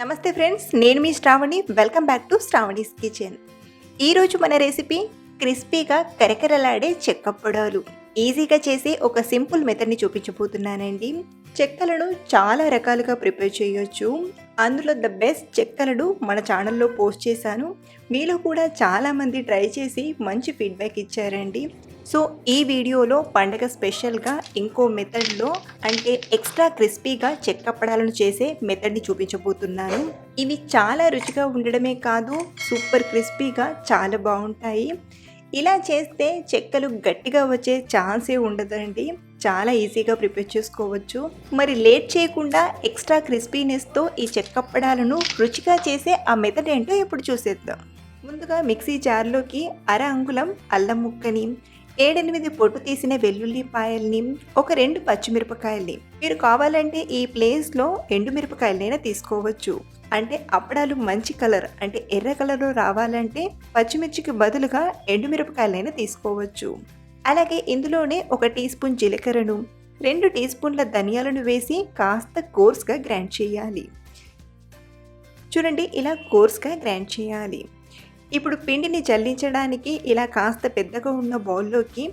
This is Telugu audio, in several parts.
నమస్తే ఫ్రెండ్స్ నేను మీ Sravani. Welcome back to Sravani's kitchen ఈరోజు మన రెసిపీ క్రిస్పీగా కరకరలాడే చెక్కప్పడాలు ఈజీగా చేసే ఒక సింపుల్ మెథడ్ని చూపించబోతున్నానండి. చెక్కలను చాలా రకాలుగా ప్రిపేర్ చేయొచ్చు. అందులో ద బెస్ట్ చెక్కలను మన ఛానల్లో పోస్ట్ చేశాను. మీలో కూడా చాలామంది ట్రై చేసి మంచి ఫీడ్బ్యాక్ ఇచ్చారండి. సో ఈ వీడియోలో పండగ స్పెషల్గా ఇంకో మెథడ్లో అంటే ఎక్స్ట్రా క్రిస్పీగా చెక్కప్పడాలను చేసే మెథడ్ని చూపించబోతున్నాను. ఇవి చాలా రుచిగా ఉండడమే కాదు సూపర్ క్రిస్పీగా చాలా బాగుంటాయి. ఇలా చేస్తే చెక్కలు గట్టిగా వచ్చే ఛాన్సే ఉండదండి. చాలా ఈజీగా ప్రిపేర్ చేసుకోవచ్చు. మరి లేట్ చేయకుండా ఎక్స్ట్రా క్రిస్పీనెస్తో ఈ చెక్కప్పడాలను రుచిగా చేసే ఆ మెథడ్ ఏంటో ఇప్పుడు చూసేద్దాం. ముందుగా మిక్సీ జార్లోకి అర అంగుళం అల్లం ముక్కని ఏడెనిమిది పొట్టు తీసిన వెల్లుల్లిపాయల్ని ఒక రెండు పచ్చిమిరపకాయల్ని. మీరు కావాలంటే ఈ ప్లేస్లో ఎండుమిరపకాయలైనా తీసుకోవచ్చు. అంటే అప్పడాలు మంచి కలర్ అంటే ఎర్ర కలర్లో రావాలంటే పచ్చిమిర్చికి బదులుగా ఎండుమిరపకాయలైనా తీసుకోవచ్చు. అలాగే ఇందులోనే ఒక టీ స్పూన్ జీలకర్రను రెండు టీ స్పూన్ల ధనియాలను వేసి కాస్త కోర్స్గా గ్రైండ్ చేయాలి. చూడండి ఇలా కోర్స్గా గ్రైండ్ చేయాలి. ఇప్పుడు పిండిని జల్లించడానికి ఇలా కాస్త పెద్దగా ఉన్న బౌల్లోకి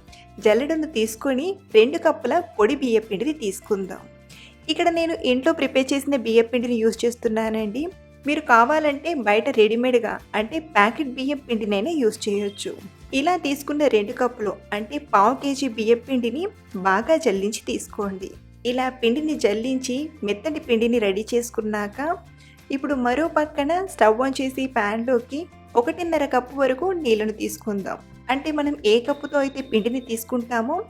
జల్లెడను తీసుకొని రెండు కప్పుల పొడి బియ్య పిండిని తీసుకుందాం. ఇక్కడ నేను ఇంట్లో ప్రిపేర్ చేసిన బియ్య పిండిని యూజ్ చేస్తున్నానండి. మీరు కావాలంటే బయట రెడీమేడ్గా అంటే ప్యాకెట్ బియ్యం పిండినైనా యూజ్ చేయొచ్చు. ఇలా తీసుకున్న రెండు కప్పులు అంటే పావు కేజీ బియ్యం పిండిని బాగా జల్లించి తీసుకోండి. ఇలా పిండిని జల్లించి మెత్తటి పిండిని రెడీ చేసుకున్నాక ఇప్పుడు మరో పక్కన స్టవ్ ఆన్ చేసి ప్యాన్లోకి ఒకటిన్నర కప్పు వరకు నీళ్ళను తీసుకుందాం. అంటే మనం ఏ కప్పుతో అయితే పిండిని తీసుకుంటామో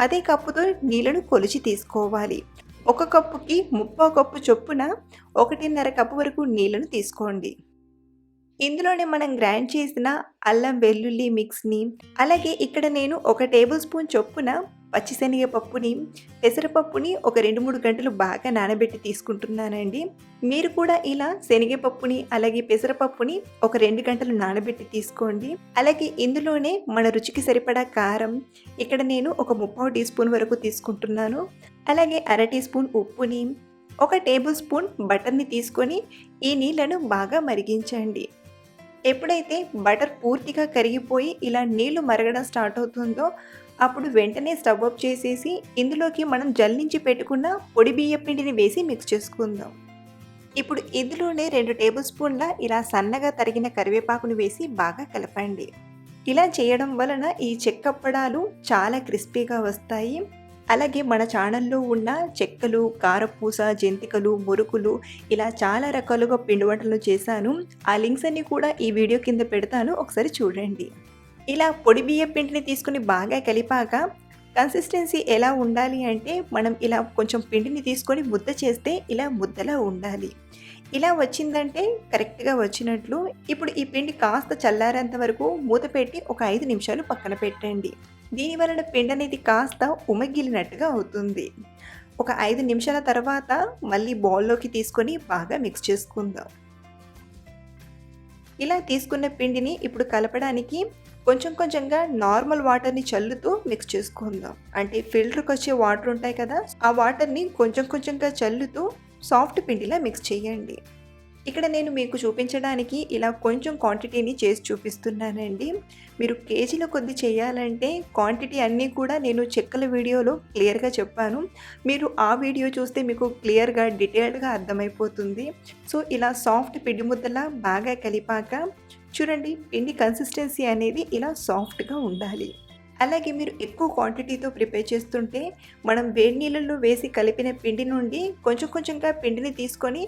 అదే కప్పుతో నీళ్ళను కొలిచి తీసుకోవాలి. ఒక కప్పుకి ముప్పో కప్పు చొప్పున ఒకటిన్నర కప్పు వరకు నీళ్ళను తీసుకోండి. ఇందులోనే మనం గ్రైండ్ చేసిన అల్లం వెల్లుల్లి మిక్స్ని అలాగే ఇక్కడ నేను ఒక టేబుల్ స్పూన్ చొప్పున పచ్చిశనగపప్పుని పెసరపప్పుని ఒక రెండు మూడు గంటలు బాగా నానబెట్టి తీసుకుంటున్నానండి. మీరు కూడా ఇలా శనగపప్పుని అలాగే పెసరపప్పుని ఒక రెండు గంటలు నానబెట్టి తీసుకోండి. అలాగే ఇందులోనే మన రుచికి సరిపడా కారం ఇక్కడ నేను ఒక ముప్పావు టీ స్పూన్ వరకు తీసుకుంటున్నాను. అలాగే అర టీ స్పూన్ ఉప్పుని ఒక టేబుల్ స్పూన్ బటర్ని తీసుకొని ఈ నీళ్ళను బాగా మరిగించండి. ఎప్పుడైతే బటర్ పూర్తిగా కరిగిపోయి ఇలా నీళ్ళు మరగడం స్టార్ట్ అవుతుందో అప్పుడు వెంటనే స్టవ్ ఆఫ్ చేసేసి ఇందులోకి మనం జల్లించి పెట్టుకున్న పొడి బియ్య పిండిని వేసి మిక్స్ చేసుకుందాం. ఇప్పుడు ఇందులోనే రెండు టేబుల్ స్పూన్ల ఇలా సన్నగా తరిగిన కరివేపాకును వేసి బాగా కలపండి. ఇలా చేయడం వలన ఈ చెక్కప్పడాలు చాలా క్రిస్పీగా వస్తాయి. అలాగే మన ఛానల్లో ఉన్న చెక్కలు కారపూస జంతికలు మురుకులు ఇలా చాలా రకాలుగా పిండి వంటలు చేశాను. ఆ లింక్స్ అన్ని కూడా ఈ వీడియో కింద పెడతాను. ఒకసారి చూడండి. ఇలా పొడి బియ్య పిండిని తీసుకుని బాగా కలిపాక కన్సిస్టెన్సీ ఎలా ఉండాలి అంటే మనం ఇలా కొంచెం పిండిని తీసుకొని ముద్ద చేస్తే ఇలా ముద్దలా ఉండాలి. ఇలా వచ్చిందంటే కరెక్ట్గా వచ్చినట్లు. ఇప్పుడు ఈ పిండి కాస్త చల్లారేంత వరకు మూత పెట్టి ఒక ఐదు నిమిషాలు పక్కన పెట్టండి. దీని వలన పిండి అనేది కాస్త ఉమగిలినట్టుగా అవుతుంది. ఒక ఐదు నిమిషాల తర్వాత మళ్ళీ బౌల్లోకి తీసుకొని బాగా మిక్స్ చేసుకుందాం. ఇలా తీసుకున్న పిండిని ఇప్పుడు కలపడానికి కొంచెం కొంచెంగా నార్మల్ వాటర్ని చల్లుతూ మిక్స్ చేసుకుందాం. అంటే ఫిల్టర్కి వచ్చే వాటర్ ఉంటాయి కదా ఆ వాటర్ని కొంచెం కొంచెంగా చల్లుతూ సాఫ్ట్ పిండిలా మిక్స్ చేయండి. ఇక్కడ నేను మీకు చూపించడానికి ఇలా కొంచెం క్వాంటిటీని చేసి చూపిస్తున్నానండి. మీరు కేజీల కొద్ది చేయాలంటే క్వాంటిటీ అన్నీ కూడా నేను చెక్కల వీడియోలో క్లియర్గా చెప్పాను. మీరు ఆ వీడియో చూస్తే మీకు క్లియర్గా డీటెయిల్డ్గా అర్థమైపోతుంది. సో ఇలా సాఫ్ట్ పిండి ముద్దలా బాగా కలిపాక చూడండి పిండి కన్సిస్టెన్సీ అనేది ఇలా సాఫ్ట్గా ఉండాలి. అలాగే మీరు ఎక్కువ క్వాంటిటీతో ప్రిపేర్ చేస్తుంటే మనం వేడి నీళ్ళల్లో వేసి కలిపిన పిండి నుండి కొంచెం కొంచెంగా పిండిని తీసుకొని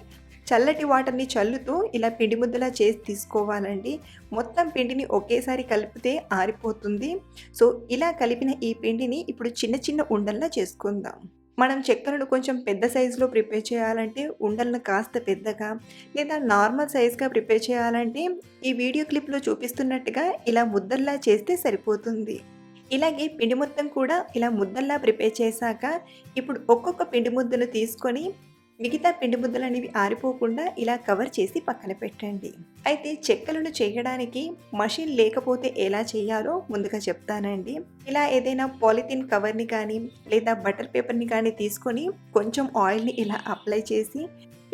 చల్లటి వాటర్ని చల్లుతూ ఇలా పిండి ముద్దలా చేసి తీసుకోవాలండి. మొత్తం పిండిని ఒకేసారి కలిపితే ఆరిపోతుంది. సో ఇలా కలిపిన ఈ పిండిని ఇప్పుడు చిన్న చిన్న ఉండల్లా చేసుకుందాం. మనం చెక్కలను కొంచెం పెద్ద సైజులో ప్రిపేర్ చేయాలంటే ఉండలను కాస్త పెద్దగా లేదా నార్మల్ సైజ్గా ప్రిపేర్ చేయాలంటే ఈ వీడియో క్లిప్లో చూపిస్తున్నట్టుగా ఇలా ముద్దల్లా చేస్తే సరిపోతుంది. ఇలాగే పిండి మొత్తం కూడా ఇలా ముద్దల్లా ప్రిపేర్ చేశాక ఇప్పుడు ఒక్కొక్క పిండి ముద్దను తీసుకొని మిగతా పిండి ముద్దలు అనేవి ఆరిపోకుండా ఇలా కవర్ చేసి పక్కన పెట్టండి. అయితే చెక్కలను చేయడానికి మషిన్ లేకపోతే ఎలా చేయాలో ముందుగా చెప్తానండి. ఇలా ఏదైనా పాలిథిన్ కవర్ని కానీ లేదా బటర్ పేపర్ని కానీ తీసుకొని కొంచెం ఆయిల్ని ఇలా అప్లై చేసి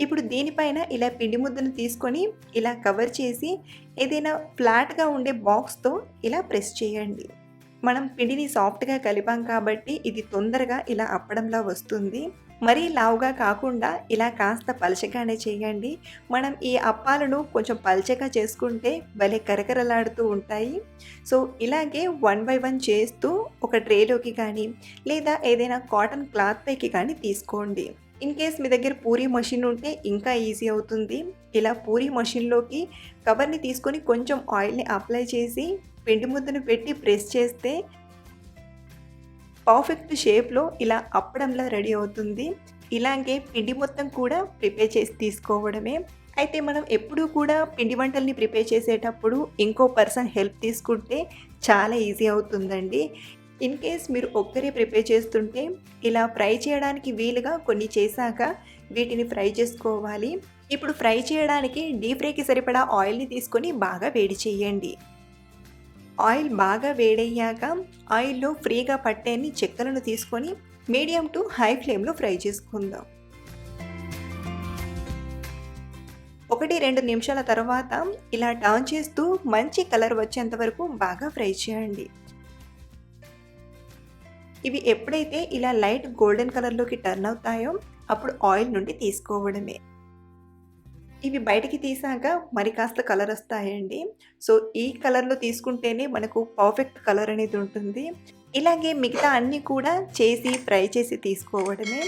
ఇప్పుడు దీనిపైన ఇలా పిండి ముద్దను తీసుకొని ఇలా కవర్ చేసి ఏదైనా ఫ్లాట్గా ఉండే బాక్స్తో ఇలా ప్రెస్ చేయండి. మనం పిండిని సాఫ్ట్గా కలిపాం కాబట్టి ఇది తొందరగా ఇలా అప్పడంలా వస్తుంది. మరీ లావుగా కాకుండా ఇలా కాస్త పలచగానే చేయండి. మనం ఈ అప్పాలను కొంచెం పలచగా చేసుకుంటే భలే కరకరలాడుతూ ఉంటాయి. సో ఇలాగే వన్ బై వన్ చేస్తూ ఒక ట్రేలోకి కానీ లేదా ఏదైనా కాటన్ క్లాత్ పైకి కానీ తీసుకోండి. ఇన్ కేస్ మీ దగ్గర పూరీ మషిన్ ఉంటే ఇంకా ఈజీ అవుతుంది. ఇలా పూరీ మషిన్లోకి కవర్ని తీసుకొని కొంచెం ఆయిల్ని అప్లై చేసి పిండి ముద్దను పెట్టి ప్రెస్ చేస్తే పర్ఫెక్ట్ షేప్లో ఇలా అప్పడంలా రెడీ అవుతుంది. ఇలాగే పిండి మొత్తం కూడా ప్రిపేర్ చేసి తీసుకోవడమే. అయితే మనం ఎప్పుడూ కూడా పిండి వంటల్ని ప్రిపేర్ చేసేటప్పుడు ఇంకో పర్సన్ హెల్ప్ తీసుకుంటే చాలా ఈజీ అవుతుందండి. ఇన్ కేస్ మీరు ఒక్కరే ప్రిపేర్ చేస్తుంటే ఇలా ఫ్రై చేయడానికి వీలుగా కొన్ని చేశాక వీటిని ఫ్రై చేసుకోవాలి. ఇప్పుడు ఫ్రై చేయడానికి డీప్ ఫ్రైకి సరిపడా ఆయిల్ని తీసుకొని బాగా వేడి చేయండి. ఆయిల్ బాగా వేడయ్యాక ఆయిల్లో ఫ్రీగా పట్టేని చెక్కలను తీసుకొని మీడియం టు హై ఫ్లేమ్లో ఫ్రై చేసుకుందాం. ఒకటి రెండు నిమిషాల తర్వాత ఇలా టర్న్ చేస్తూ మంచి కలర్ వచ్చేంత వరకు బాగా ఫ్రై చేయండి. ఇవి ఎప్పుడైతే ఇలా లైట్ గోల్డెన్ కలర్లోకి టర్న్ అవుతాయో అప్పుడు ఆయిల్ నుండి తీసుకోవడమే. ఇవి బయటికి తీసాక మరి కాస్త కలర్ వస్తాయండి. సో ఈ కలర్లో తీసుకుంటేనే మనకు పర్ఫెక్ట్ కలర్ అనేది ఉంటుంది. ఇలాగే మిగతా అన్నీ కూడా చేసి ఫ్రై చేసి తీసుకోవడమే.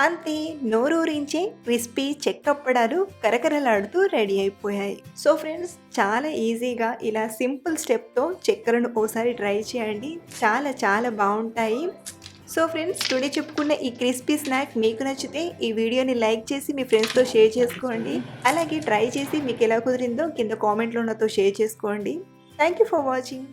అంతే నోరూరించే క్రిస్పీ చెక్కప్పడాలు కరకరలాడుతూ రెడీ అయిపోయాయి. సో ఫ్రెండ్స్ చాలా ఈజీగా ఇలా సింపుల్ స్టెప్తో చెక్కలను ఓసారి ట్రై చేయండి. చాలా చాలా బాగుంటాయి. సో ఫ్రెండ్స్ టుడే చెప్పుకున్న ఈ క్రిస్పీ స్నాక్ మీకు నచ్చితే ఈ వీడియోని లైక్ చేసి మీ ఫ్రెండ్స్తో షేర్ చేసుకోండి. అలాగే ట్రై చేసి మీకు ఎలా కుదిరిందో కింద కామెంట్లో నాతో షేర్ చేసుకోండి. Thank you for watching.